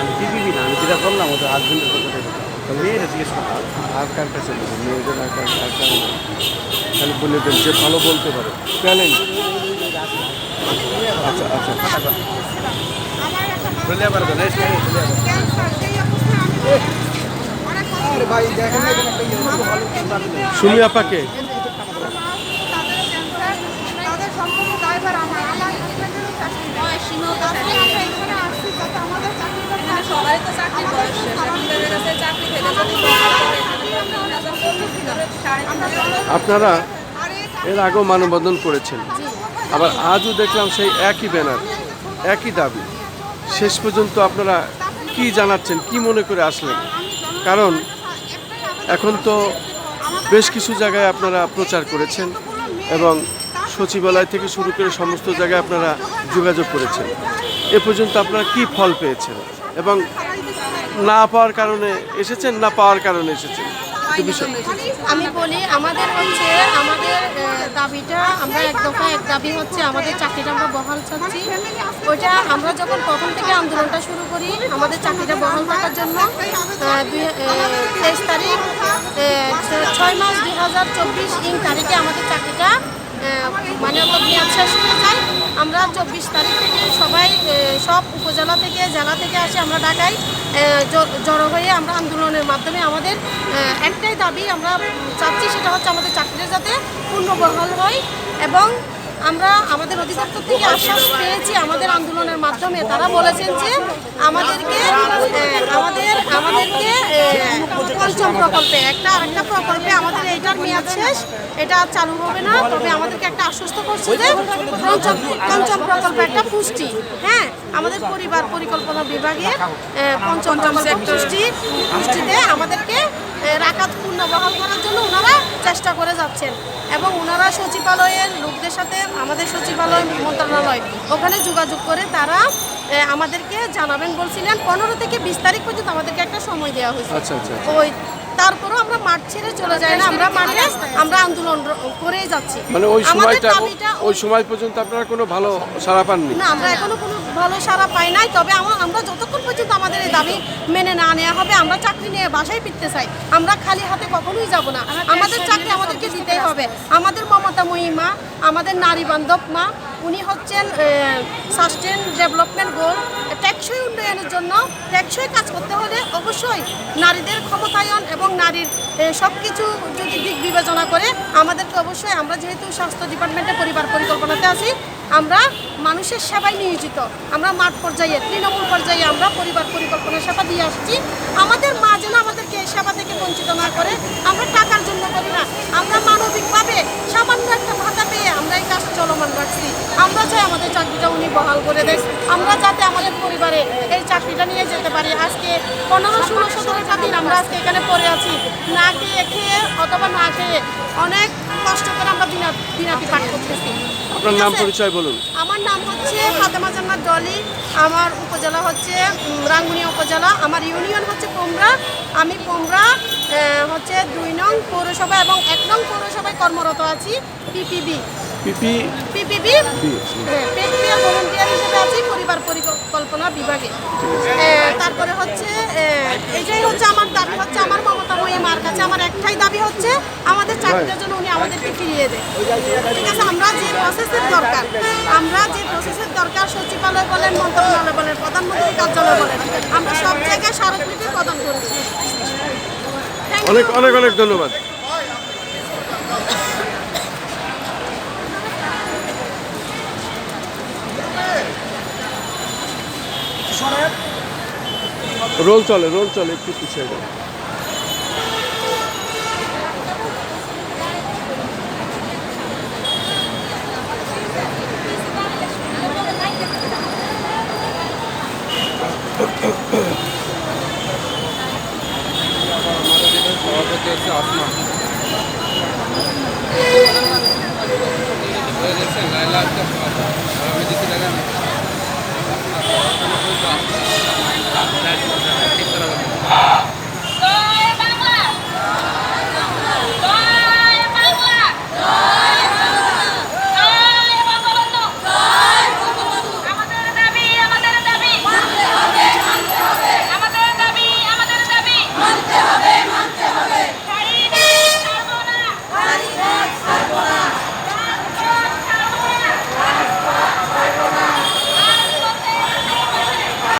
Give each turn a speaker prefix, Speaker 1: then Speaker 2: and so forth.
Speaker 1: আমি টিভি না? আমি যেটা করলাম ওদের হাজবেন্ডের পক্ষ থেকে মেয়েরা জিজ্ঞেস করতাম
Speaker 2: আর কার কাছে বলবেন মেয়েদের আর কার আর কার খালি বলে দেন যে ভালো বলতে পারে। ট্যালেন্ট আচ্ছা আচ্ছা।
Speaker 1: চলে
Speaker 2: সুমি আপাকে?
Speaker 3: তাদের সম্পূর্ণ ড্রাইভার আমার। আমার হাজবেন্ডেরও চাকরি। নেই। তারপরে আমরা এখানে আসছি যাতে আমাদের চাকরিটা
Speaker 4: এখানে সবারই তো চাকরি বয়স শেষ। এখন তাদের কাছে চাকরি থেকে যদি দরকার পড়ে, এখানে তো তিন হাজার চল্লিশ দিন, সাড়ে তিন হাজার
Speaker 2: আপনারা এর আগেও মানববন্ধন করেছেন। আবার আজও দেখলাম সেই একই ব্যানার, একই দাবি। শেষ পর্যন্ত আপনারা কি জানাচ্ছেন, কি মনে করে আসলেন? কারণ এখন তো বেশ কিছু জায়গায় আপনারা প্রচার করেছেন এবং সচিবালয় থেকে শুরু করে সমস্ত জায়গায় আপনারা যোগাযোগ করেছেন। এ পর্যন্ত আপনারা কি ফল পেয়েছেন এবং না পাওয়ার কারণে এসেছেন, না পাওয়ার কারণে এসেছেন?
Speaker 5: আমি বলি আমাদের হচ্ছে, আমাদের দাবিটা আমরা এক দফা এক দাবি হচ্ছে আমাদের চাকরিটা আমরা বহাল চাচ্ছি ওইটা আমরা যখন প্রথম থেকে আন্দোলনটা শুরু করি, আমাদের চাকরিটা বহাল থাকার জন্য তেইশ তারিখ ছয় মাস দুই হাজার চব্বিশ ইং তারিখে আমাদের চাকরিটা মানে মেয়াদ শেষ হয়ে যায় আমরা চব্বিশ তারিখ থেকে সবাই সব উপজেলা থেকে, জেলা থেকে আসে আমরা ঢাকায় জড়ো হয়ে আমরা আন্দোলনের মাধ্যমে আমাদের একটাই দাবি আমরা চাচ্ছি সেটা হচ্ছে আমাদের চাকরিটা যাতে পূর্ণবহাল হয় এবং আমরা আমাদের অধিদপ্তর থেকে আশ্বাস পেয়েছি আমাদের আন্দোলনের মাধ্যমে। তারা বলেছেন যে আমাদেরকে আমাদের, আমাদেরকে পঞ্চম প্রকল্পে, একটা আরেকটা প্রকল্পে আমাদের এইটার মেয়াদ শেষ, এটা চালু হবে না, তবে আমাদেরকে একটা আশ্বস্ত করছে যে পঞ্চম পঞ্চম প্রকল্পে একটা পুষ্টি হ্যাঁ আমাদের পরিবার পরিকল্পনা বিভাগে পঞ্চম পুষ্টি পুষ্টিতে আমাদেরকে রাখাত পূর্ণ বহাল করার জন্য ওনারা চেষ্টা করে যাচ্ছেন। এবং ওনারা সচিবালয়ের লোকদের সাথে আমাদের সচিবালয় মন্ত্রণালয় ওখানে যোগাযোগ করে তারা আমাদেরকে জানাবেন বলছিলেন। পনেরো থেকে বিশ তারিখ পর্যন্ত আমাদেরকে একটা সময় দেওয়া হয়েছে।
Speaker 2: আচ্ছা আচ্ছা
Speaker 5: ওই তারপরেও আমরা মাঠ ছেড়ে চলে যাই না আমরা মাঠে আমরা আন্দোলন র- করেই যাচ্ছি।
Speaker 2: মানে ওই সময়টা ওই সময় পর্যন্ত আপনারা কোনো ভালো সাড়া পাননি?
Speaker 5: না আমরা এখনও কোনো ভালো সারা পাই নাই তবে আমা- আমরা যতক্ষণ পর্যন্ত আমাদের এই দাবি মেনে না নেওয়া হবে আমরা চাকরি নিয়ে বাসায় ফিরতে চাই। আমরা খালি হাতে কখনোই যাব না। আমাদের চাকরি আমাদেরকে দিতেই হবে। আমাদের আমাদের নারী বান্ধব মা, উনি হচ্ছেন সাস্টেন ডেভেলপমেন্ট গোল টেকসই উন্নয়নের জন্য টেকসই কাজ করতে হলে অবশ্যই নারীদের ক্ষমতায়ন এবং নারীর সব কিছু যদি দিক বিবেচনা করে আমাদেরকে অবশ্যই আমরা যেহেতু স্বাস্থ্য ডিপার্টমেন্টে পরিবার পরিকল্পনাতে আছি, আমরা মানুষের সেবায় নিয়োজিত। আমরা মাঠ পর্যায়ে, তৃণমূল পর্যায়ে আমরা পরিবার পরিকল্পনা সেবা দিয়ে আসছি। আমাদের মা যেন আমাদেরকে সেবা থেকে বঞ্চিত না করে, আমরা টাকার জন্য করি না। আমরা মানবিকভাবে সামান্য একটা ভাতা পেয়ে আমরা এই কাজ চলমান রাখছি আমরা চাই আমাদের চাকরিটা উনি বহাল করে দেয় আমরা যাতে আমাদের পরিবারে এই চাকরিটা নিয়ে যেতে পারি। আজকে পনেরো ষোলো সতেরোটা দিন আমরা আজকে এখানে পড়ে আছি। না খেয়ে খেয়ে অথবা না খেয়ে অনেক কষ্ট করে আমরা দিনা দিনাতি পাঠ করতেছি।
Speaker 2: আপনার নাম? পরিচয় বলুন।
Speaker 5: আমার নাম হচ্ছে ফাতেমা জান্নাত ডলি আমার উপজেলা হচ্ছে রাঙ্গুনিয়া উপজেলা। আমার ইউনিয়ন হচ্ছে পোমরা। আমি পোমরা আহ, হচ্ছে দুই নং পৌরসভা এবং এক নং পৌরসভায় কর্মরত আছি পিপিবি।
Speaker 2: পিপি?
Speaker 5: পিপিবি? পেট্রিয়া ভলেন্টিয়ার হিসেবে আছি পরিবার পরিকল্পনা বিভাগে। তারপরে হচ্ছে এটাই হচ্ছে আমার দাবি হচ্ছে আমার মমতাময়ী মার কাছে আমার একটাই দাবি হচ্ছে আমাদের চাকরিটার জন্য উনি আমাদেরকে ফিরিয়ে দেয় ঠিক আছে আমরা যে প্রসেসের দরকার আমরা যে প্রসেসের দরকার সচিবালয় বলেন মন্ত্রণালয় বলেন প্রধানমন্ত্রী কার্যালয় বলেন আমরা সব জায়গায় স্মারকলিপি প্রদান করছি.
Speaker 2: অনেক অনেক অনেক ধন্যবাদ। রোল চলে রোল চলে একটু পিছিয়ে যাবে
Speaker 6: হয়ে